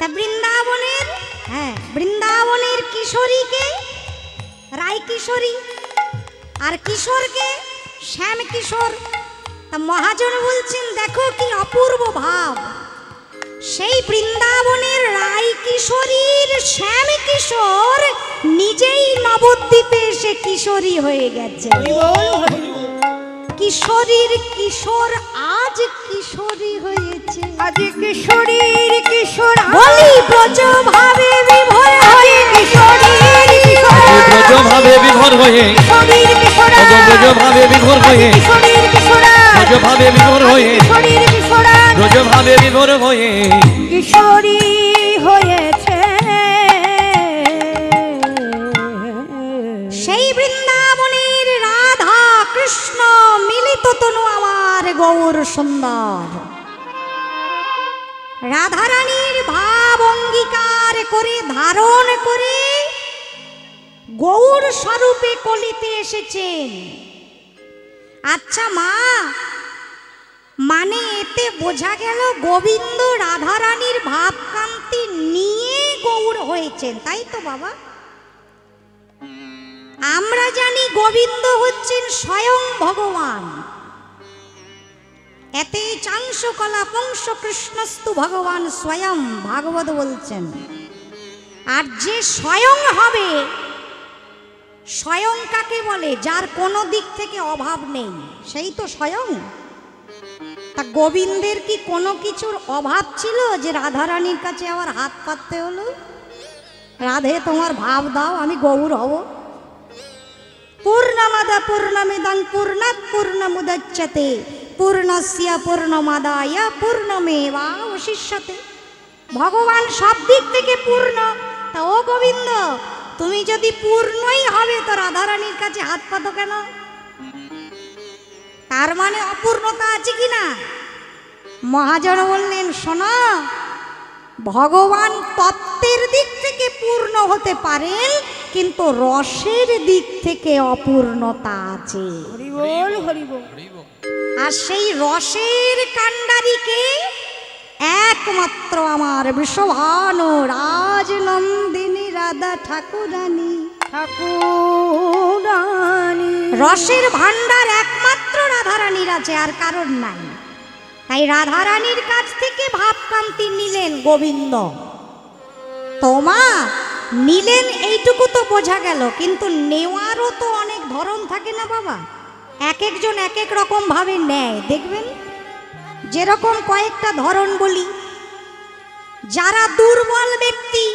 তা বৃন্দাবনের হ্যাঁ বৃন্দাবনের কিশোরীকে রায় কিশোরী আর কিশোরকে শ্যাম কিশোর। তা মহাজন বলছেন দেখো কি অপূর্ব ভাব। সেই বৃন্দাবনের রায় কিশোরীর শ্যাম কিশোর নিজেই নবদ্বীপে এসে কিশোরী হয়ে গেছে। কিশোরীর কিশোর আজ কিশোরী হয়েছে আজ কিশোরীর কিশোর বলি ব্রজ ভাবে বিভোর হয়ে কিশোরীর কিশোর ব্রজ ভাবে বিভোর হয়ে। কিশোরীর কিশোর ব্রজ ভাবে বিভোর হয়ে। কিশোরীর কিশোর ব্রজ ভাবে বিভোর হয়ে। কিশোরীর কিশোর ব্রজ ভাবে বিভোর হয়ে। কিশোরী হয়েছে। সেই বৃন্দাবনের রাধা কৃষ্ণ মিলিত তনু আমার গৌর সুন্দর। রাধারানীর ভাব অঙ্গীকার করে, ধারণ করে গৌর স্বরূপে কলিতে এসেছেন। আচ্ছা মা মানে এতে বোঝা গেল গোবিন্দ রাধারানীর ভাবকান্তি নিয়ে গৌর হয়েছেন, তাই তো বাবা? আমরা জানি গোবিন্দ হচ্ছেন স্বয়ং ভগবান। এতে চাংশ কলা পংশ কৃষ্ণস্তু ভগবান স্বয়ং ভাগবত বলছেন। আর যে স্বয়ং হবে, স্বয়ং কাকে বলে? যার কোনো দিক থেকে অভাব নেই, সেই তো স্বয়ং। তা গোবিন্দের কি কোনো কিছুর অভাব ছিল যে রাধারানীর কাছে আবার হাত পাততে হলো? রাধে, তোমার ভাব দাও, আমি গৌর হব। পূর্ণমদ পূর্ণমিদং পূর্ণাৎ পূর্ণমুদচ্যতে পূর্ণস্য পূর্ণমাদায় পূর্ণমেবা অশিষ্যতে। ভগবান সব দিক থেকে পূর্ণ। তা ও গোবিন্দ তুমি যদি পূর্ণই হবে তো রাধারানীর কাছে হাত পাতো কেন? তার মানে অপূর্ণতা আছে কি না? মহাজন বললেন শোনো ভগবান তত্ত্বের দিক থেকে পূর্ণ হতে পারেন কিন্তু রসের দিক থেকে অপূর্ণতা আছে। হরিবল। হরিবল। আর সেই রসের কাণ্ডারিকে একমাত্র আমার বৃষভানু রাজনন্দিনী রাধা ঠাকুরানী। ঠাকুরানী। রসের ভাণ্ডার একমাত্র রাধারানীর আছে আর কারণ নাই। তাই রাধারানীর কাছ থেকে ভাবকান্তি নিলেন গোবিন্দ। তোমা নিলেন এইটুকু তো বোঝা গেল কিন্তু নেওয়ারও তো অনেক ধরন থাকে না বাবা। এক একজন এক এক রকম ভাবে নেয়, দেখবেন? যেরকম কয়েকটা ধরন বলি। যারা দুর্বল ব্যক্তি,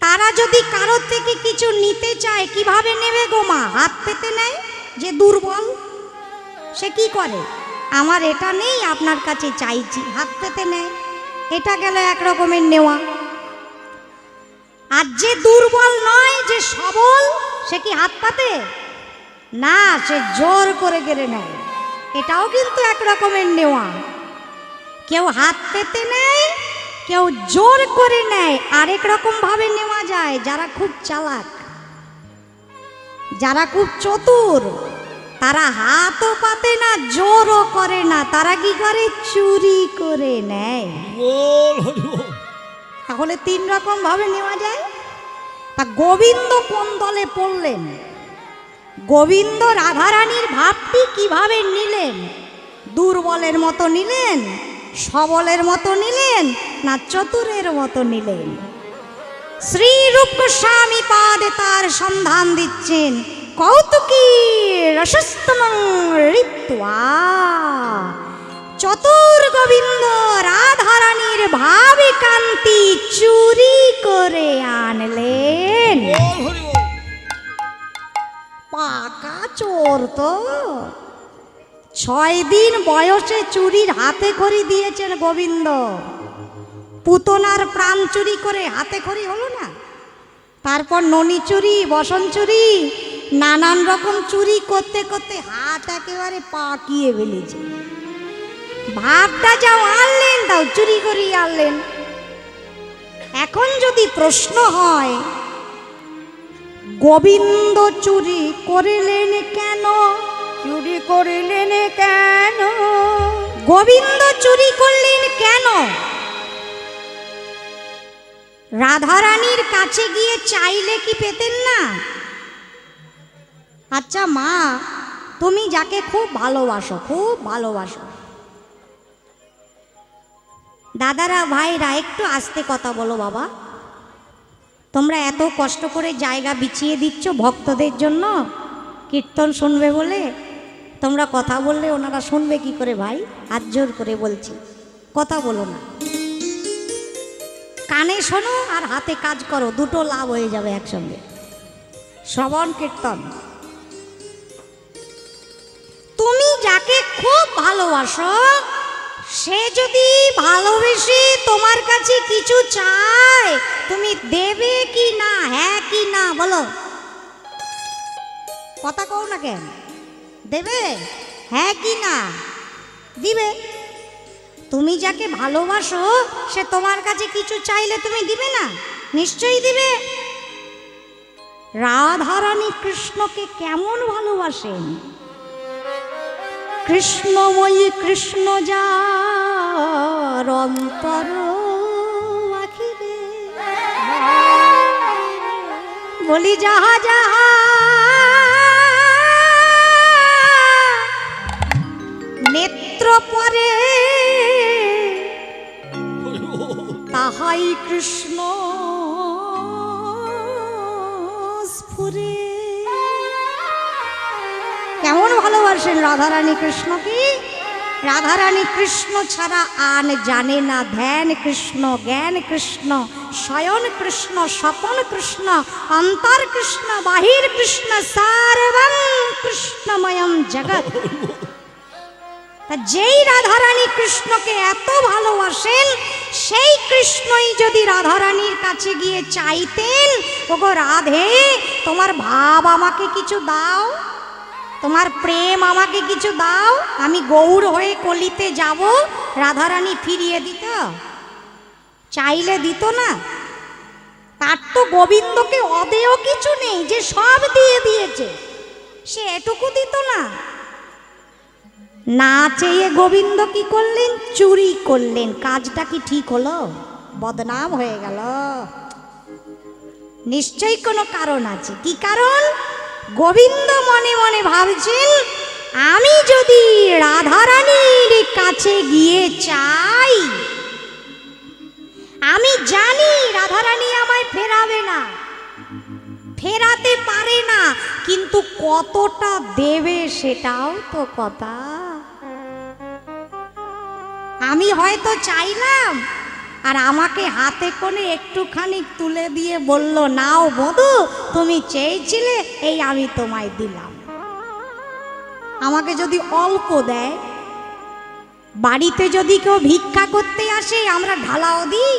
তারা যদি কারোর থেকে কিছু নিতে চায়, কীভাবে নেবে গো মা? হাত পেতে নেয় যে দুর্বল? সে কি করে? আমার এটা নেই, আপনার কাছে চাইছি, হাত পেতে নেয়। এটা গেল এক রকমের নেওয়া। আর যে দুর্বল নয়, যে সবল, সে কি হাত পাতে? না সে জোর করে গেলে নেয় এটাও কিন্তু এক রকমের নেওয়া। কেউ হাত পেতে নেয় কেউ জোর করে নেয় আরেক রকম ভাবে নেওয়া যায় যারা খুব চালাক। যারা খুব চতুর তারা হাতও পাতে না জোরও করে না তারা কি করে? চুরি করে নেয়। তাহলে তিন রকম ভাবে নেওয়া যায়। তা গোবিন্দ কোন দলে পড়লেন? গোবিন্দ রাধারানীর ভাবটি কীভাবে নিলেন? দুর্বলের মতো নিলেন? সবলের মতো নিলেন? না চতুরের মতো নিলেন? শ্রী গোস্বামী পাদে তার সন্ধান দিচ্ছেন। কৌতুকী চতুর গোবিন্দ রাধারানীর ভাবে কান্তি চুরি করে আনলেন। পাকা চোর তো। ছয় দিন বয়সে চুরির হাতে খড়ি দিয়েছেন গোবিন্দ। পুতনার প্রাণ চুরি করে হাতে খড়ি হলো না? তারপর ননি চুরি, বসন চুরি, নানান রকম চুরি করতে করতে হাত একেবারে পাকিয়ে ফেলেছে। ভাবটা যাও, আনলেন, তাও চুরি করিয়ে আনলেন। এখন যদি প্রশ্ন হয় গোবিন্দ চুরি করিলেন কেন? চুরি করিলেন কেন? গোবিন্দ চুরি করলেন কেন? রাধারানীর কাছে গিয়ে চাইলে কি পেতেন না? আচ্ছা মা তুমি যাকে খুব ভালোবাসো খুব ভালোবাসো। দাদারা ভাইরা একটু আস্তে কথা বলো বাবা। তোমরা এত কষ্ট করে জায়গা বিছিয়ে দিচ্ছ ভক্তদের জন্য? কীর্তন শুনবে বলে? তোমরা কথা বললে ওনারা শুনবে কি করে ভাই? হাত জোর করে বলছি। কথা বলো না। কানে শোনো আর হাতে কাজ করো, দুটো লাভ হয়ে যাবে একসঙ্গে। শ্রবণ, কীর্তন। তুমি যাকে খুব ভালোবাসো সে যদি ভালোবেসে তোমার কাছে কিছু চায়, তুমি দেবে কি না হ্যাঁ কি না, বলো। কথা কও না কেন? দেবে? হ্যাঁ কি না? দিবে। তুমি যাকে ভালোবাসো, সে তোমার কাছে কিছু চাইলে তুমি দিবে না? নিশ্চয়ই দিবে। রাধারানী কৃষ্ণকে কেমন ভালোবাসেন? কৃষ্ণময়ী কৃষ্ণ যার অন্তর বলি যাহা যাহা নেত্র পরে তাহাই কৃষ্ণ স্ফুরে। ভালোবাসেন রাধারানী কৃষ্ণকে রাধারানী কৃষ্ণ ছাড়া আন জানে না ধ্যান কৃষ্ণ, জ্ঞান কৃষ্ণ, শয়ন কৃষ্ণ, স্বপন কৃষ্ণ, অন্তর কৃষ্ণ, বাহির কৃষ্ণ, সারবং কৃষ্ণময়ম জগৎ। তা যেই রাধারানী কৃষ্ণকে এত ভালোবাসেন, সেই কৃষ্ণই যদি রাধারানীর কাছে গিয়ে চাইতেন, ওগো রাধে, তোমার ভাব আমাকে কিছু দাও। তোমার প্রেম আমাকে কিছু দাও, আমি গৌর হয়ে কলিতে যাব, রাধারানী ফিরিয়ে দিত। চাইলে দিত না। তার তো গোবিন্দকে অদেয় কিছু নেই, যে সব দিয়ে দিয়েছে। সে এটুকু দিত না। না চেয়ে গোবিন্দ কি করলেন, চুরি করলেন। কাজটা কি ঠিক হলো? বদনাম হয়ে গেল। নিশ্চয়ই কোনো কারণ আছে। কি কারণ? গোবিন্দ মনে মনে ভাবছেন আমি যদি রাধারানীর কাছে গিয়ে চাই, আমি জানি রাধারানী আমায় ফেরাবে না, ফেরাতে পারে না, কিন্তু কতটা দেবে সেটাও তো কথা। আমি হয়তো চাইলাম আর আমাকে হাতে করে একটুখানি তুলে দিয়ে বলল, নাও বধু, তুমি চেয়েছিলে, এই আমি তোমায় দিলাম। আমাকে যদি অল্প দেয়, বাড়িতে যদি কেউ ভিক্ষা করতে আসে, আমরা ঢালাও দিই?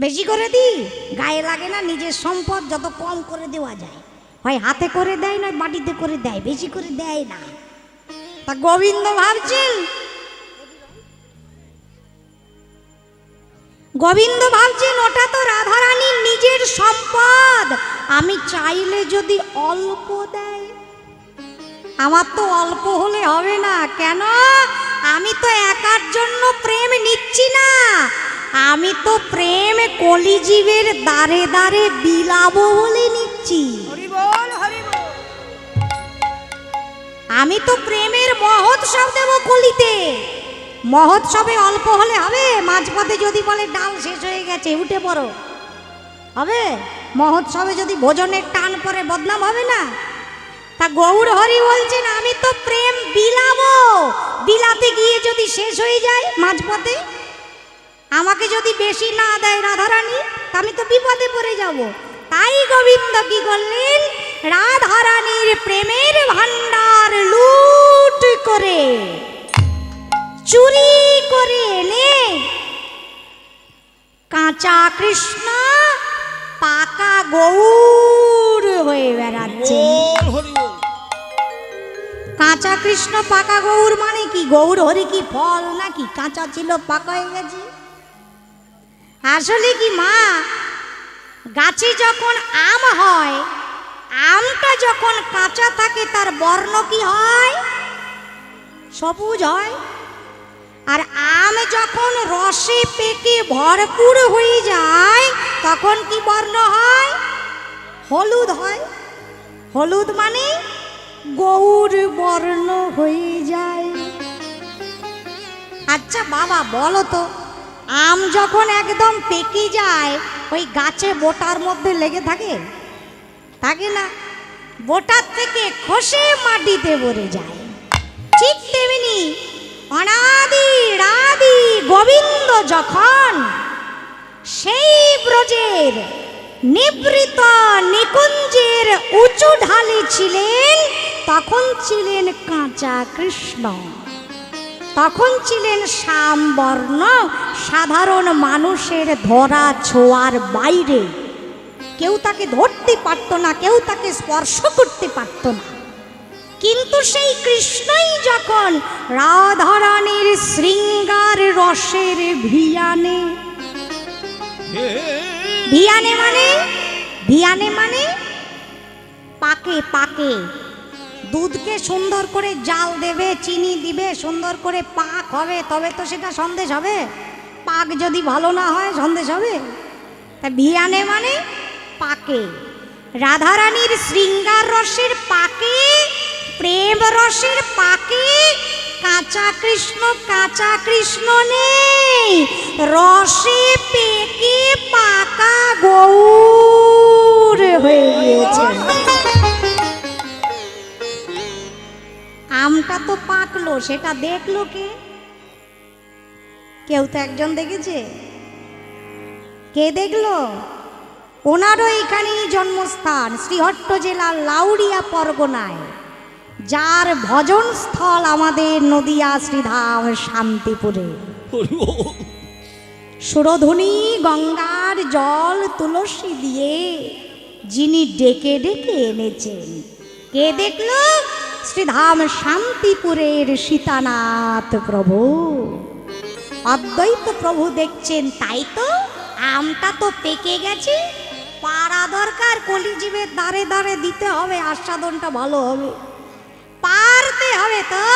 বেশি করে দিই? গায়ে লাগে না, নিজের সম্পদ যত কম করে দেওয়া যায়। হয় হাতে করে দেয় না বাড়িতে করে দেয়, বেশি করে দেয় না। তা গোবিন্দ ভাবছেন গোবিন্দ ভাবছেন ওটা তো রাধারানীর নিজের সম্পদ। আমি চাইলে যদি অল্প দেয় আমার তো অল্প হলে হবে না। কেন? আমি তো একার জন্য প্রেম নিচ্ছি না। আমি তো প্রেম কলিজীবের দাঁড়ে দাঁড়ে বিলাবো বলে নিচ্ছি। আমি তো প্রেমের মহোৎসব দেব কলিতে। মহোৎসবে অল্প হলে হবে? মাঝপথে যদি বলে ডাল শেষ হয়ে গেছে, উঠে পড়ো। হবে? মহোৎসবে যদি ভোজনের টান পরে বদনাম হবে না? তা গৌর হরি বলছেন, আমি তো প্রেম বিলাবো। বিলাতে গিয়ে যদি শেষ হয়ে যায় মাঝপথে, আমাকে যদি বেশি না দেয় রাধারানী, তা আমি তো বিপদে পড়ে যাব। তাই গোবিন্দ কি করলেন? রাধারানীর প্রেমের ভান্ডার লুট করে। চুরি করে এলে? কাঁচা কৃষ্ণ পাকা গৌর হয়ে বেড়াচ্ছে। কাঁচা কৃষ্ণ পাকা গৌর মানে কি? গৌর হরি কি ফল নাকি? কাঁচা ছিল পাকা হয়ে গেছে। আসলে কি মা গাছে যখন আম হয় আমটা যখন কাঁচা থাকে তার বর্ণ কি হয়? সবুজ হয়। আর আম যখন রসে পেকে ভরপুর হয়ে যায়, তখন কি বর্ণ হয়? হলুদ হয়। হলুদ মানে গৌর বর্ণ হয়ে যায়। আচ্ছা বাবা, বলো তো, আম যখন একদম পেকে যায়, ওই গাছে বোটার মধ্যে লেগে থাকে? থাকে না। বোটার থেকে খসে মাটিতে ভরে যায়। ঠিক তেমনি অনাদি রাদি গোবিন্দ যখন সেই ব্রজের নিবৃত নিকুঞ্জের উঁচু ঢালে ছিলেন, তখন ছিলেন কাঁচা কৃষ্ণ। তখন ছিলেন শ্যামবর্ণ, সাধারণ মানুষের ধরা ছোঁয়ার বাইরে। কেউ তাকে ধরতে পারত না, কেউ তাকে স্পর্শ করতে পারত না। কিন্তু সেই কৃষ্ণই যখন রাধারানীর শৃঙ্গার রসের ভিয়ানে। ভিয়ানে মানে? ভিয়ানে মানে পাকে পাকে। দুধকে সুন্দর করে জাল দেবে চিনি দিবে সুন্দর করে পাক হবে তবে তো সেটা সন্দেশ হবে। পাক যদি ভালো না হয় সন্দেশ হবে। তা ভিয়ানে মানে পাকে। রাধারানীর শৃঙ্গার রসের পাকে প্রেম রসের পাকে কাঁচা কৃষ্ণ কাঁচা কৃষ্ণ নেই। রসে পেকে পাকা গৌর হয়ে গিয়েছে। আমটা তো পাকলো, সেটা দেখল কে? কেউ তো একজন দেখেছে? কে দেখল? ওনারও এখানেই জন্মস্থান, শ্রীহট্ট জেলার লাউড়িয়া পরগনায়। যার ভজন স্থল আমাদের নদিয়া শ্রীধাম শান্তিপুরে। সুরধুনি গঙ্গার জল তুলসী দিয়ে যিনি ডেকে ডেকে এনেছেন কে দেখল? শ্রীধাম শান্তিপুরের সীতানাথ প্রভু। অদ্বৈত প্রভু দেখছেন তাই তো আমটা তো পেকে গেছে। পাড়া দরকার কলিজীবের দাঁড়ে দাঁড়ে দিতে হবে আস্বাদনটা ভালো হবে। পারতে হবে তো।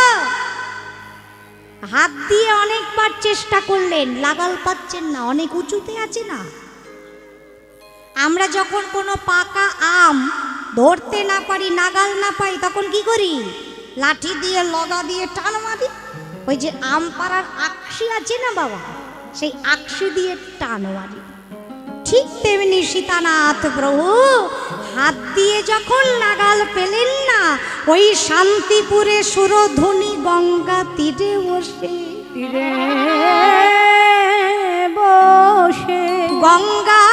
হাত দিয়ে অনেকবার চেষ্টা করলেন, লাগাল পাচ্ছেন না, অনেক উঁচুতে আছে না। আমরা যখন কোনো পাকা আম ধরতে না পারি, নাগাল না পাই, তখন কি করি? লাঠি দিয়ে, লগা দিয়ে, টান মারি। ওই যে আম পাড়ার আকশি আছে না বাবা, সেই আকশি দিয়ে টান মারি। ঠিক তেমনি সীতানাথ প্রভু হাত দিয়ে যখন নাগাল পেলেন না ওই শান্তিপুরে সুরধ্বনি গঙ্গা তীরে বসে। তীরে বসে। গঙ্গার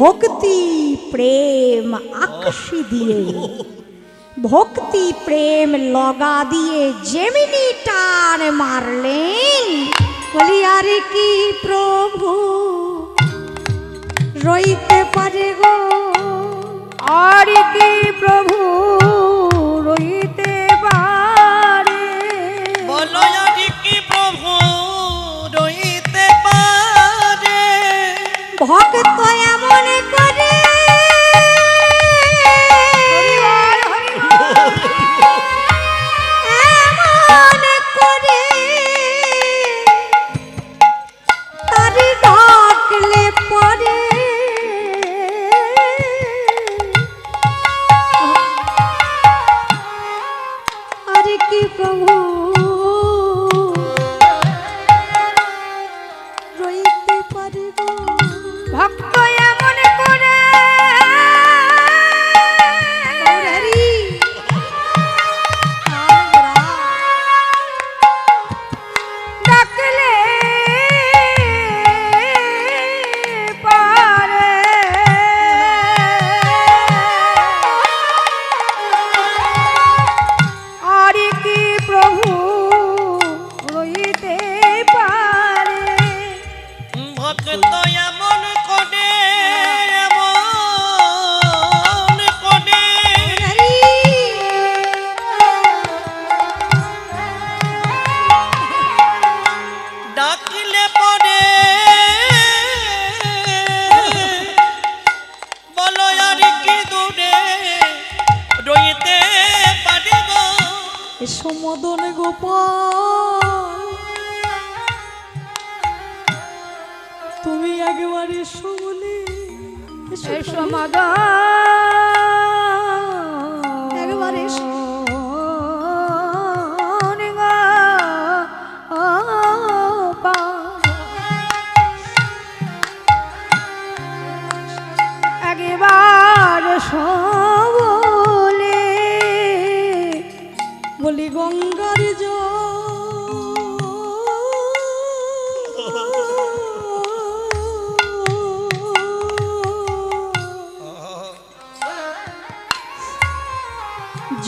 ভক্তি প্রেম আকর্ষি দিয়ে। ভক্তি প্রেম লগা দিয়ে যেমিনি টান মারলেন, বলি, আরে কি প্রভু, রইতে পারে গো? আর কি প্রভু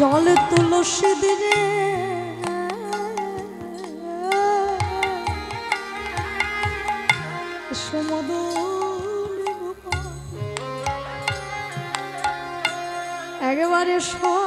জল তুলসী দিনে একেবারে সব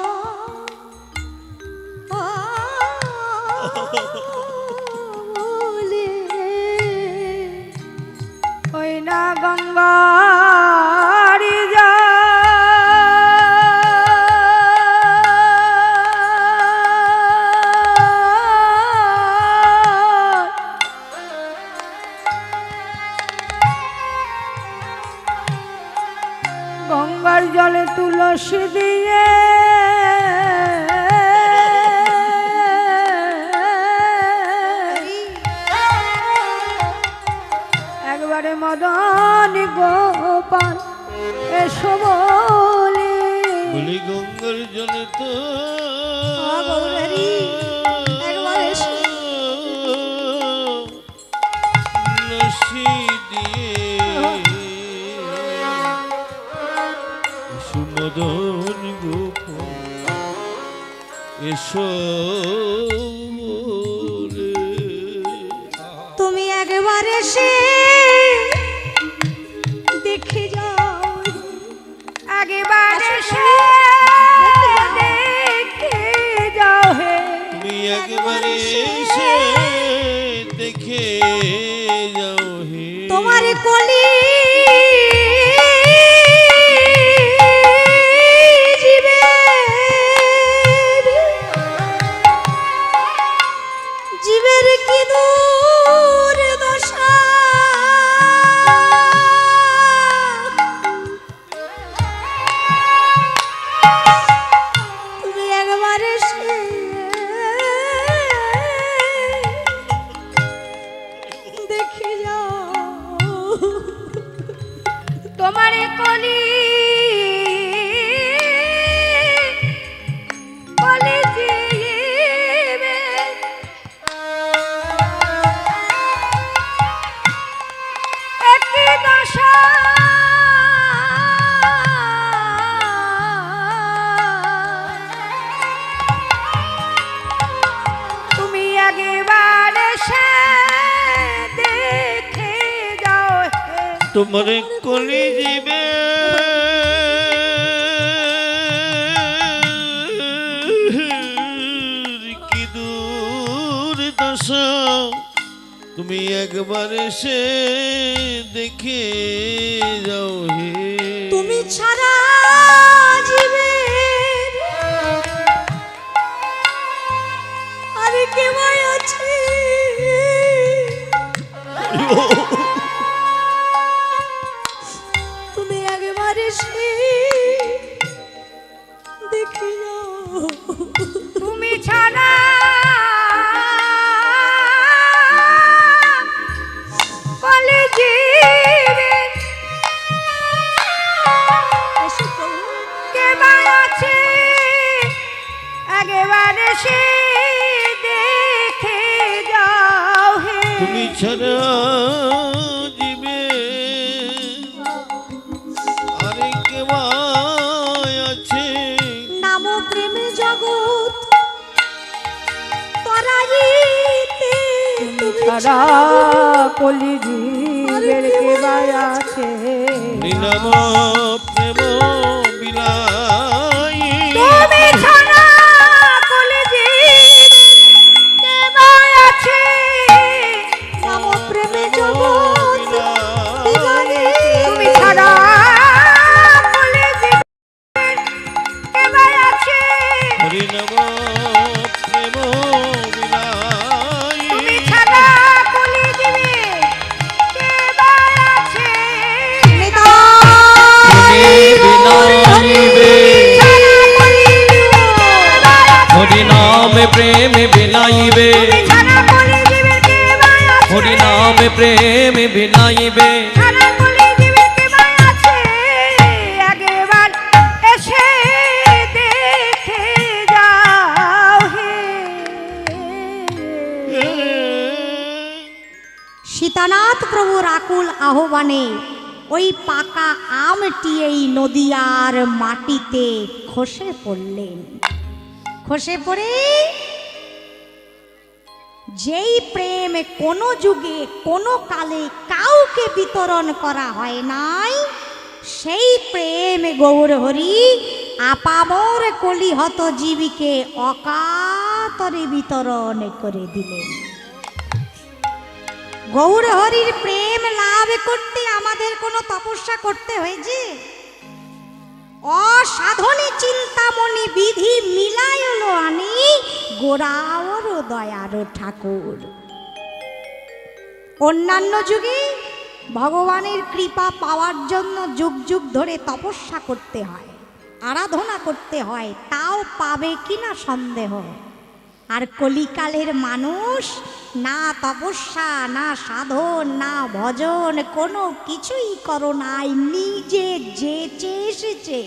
she আমার কলি জীবে কি দূর দশা তুমি একবার এসে দেখে যাও হে। তুমি ছাড়া আসে দেখে যাও হে। তুমি ছাড়া জীবে আরে কেউ আছে। নাম প্রেম জগৎ তরাইতে আছে। নিলাম প্রেম। প্রেম হে। সীতানাথ প্রভুর আকুল আহ্বানে ওই পাকা আমটি এই নদিয়ার মাটিতে খসে পড়লেন। খসে পড়ে যেই প্রেম কোনো যুগে, কোনো কালে কাউকে বিতরণ করা হয় নাই, সেই প্রেম গৌর হরি আপামর কলিহত জীবীকে অকাতরে বিতরণ করে দিলেন। গৌর হরির প্রেম লাভ করতে আমাদের কোনো তপস্যা করতে হয়েছে? অসাধনে চিন্তামণি বিধি মিলাইল আনি গোড়াওর দয়ার ঠাকুর। অন্যান্য যুগে ভগবানের কৃপা পাওয়ার জন্য যুগ যুগ ধরে তপস্যা করতে হয়, আরাধনা করতে হয়, তাও পাবে কিনা সন্দেহ? আর কলিকালের মানুষ না তপস্যা, না সাধন, না ভজন, কোনো কিছুই করো নাই নিজে যেচে এসেছে,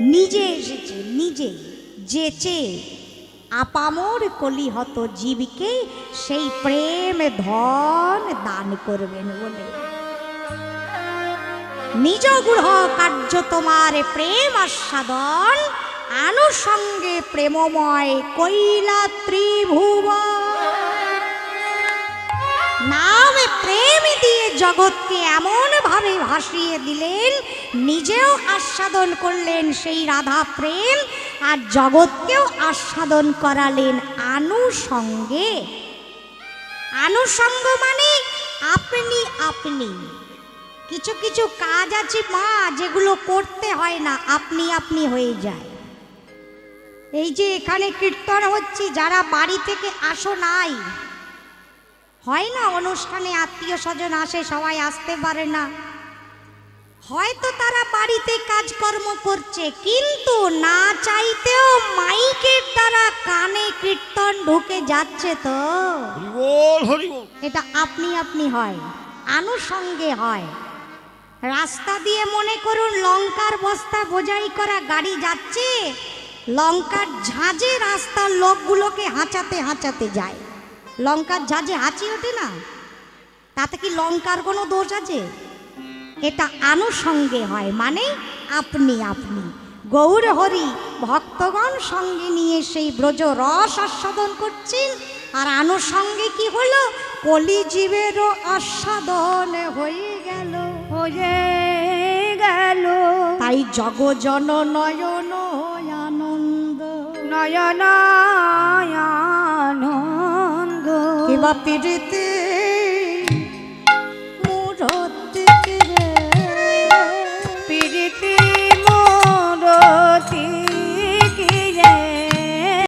নিজে এসেছে, নিজে যেচে। আপামর কলিহত জীবকে সেই প্রেম ধন দান করবেন বলে। নিজ গ্রহ কার্য তোমার প্রেম আস্বাদন আনুষঙ্গে প্রেমময় কৈলা ত্রিভুব নামে প্রেম দিয়ে জগৎকে এমন ভাবে ভাসিয়ে দিলেন, নিজেও আস্বাদন করলেন সেই রাধা প্রেম, আর জগৎকেও আস্বাদন করালেন আনুষঙ্গে। আনুষঙ্গ মানে আপনি আপনি। কিছু কিছু কাজ আছে মা, যেগুলো করতে হয় না, আপনি আপনি হয়ে যায়। এই যে এখানে কীর্তন হচ্ছে যারা বাড়ি থেকে আসো নাই হয় না অনুষ্ঠানে আত্মীয় স্বজন আসে সবাই আসতে পারে না? হয়তো তারা বাড়িতে কাজকর্ম করছে কিন্তু না চাইতেও মাইকের দ্বারা কানে কীর্তন ঢুকে যাচ্ছে তো। এটা আপনি আপনি হয় আনুষঙ্গে হয়। রাস্তা দিয়ে মনে করুন লঙ্কার বস্তা বোঝাই করা গাড়ি যাচ্ছে লঙ্কার ঝাঁঝে রাস্তার লোকগুলোকে হাঁচাতে হাঁচাতে যায়। লঙ্কার ঝাঁঝে হাঁচি ওঠে না? তাতে কি লঙ্কার কোনো দোষ আছে? এটা আনুষঙ্গে হয় মানে আপনি আপনি। গৌর হরি ভক্তগণ সঙ্গে নিয়ে সেই ব্রজ রস আস্বাদন করছেন আর আনুষঙ্গে কি হলো? কলিজীবেরও আস্বাদন হয়ে গেল। হয়ে গেল। তাই জগজন নয়ন আনন্দ নয়ন আনন্দ কিবা পিড়িতে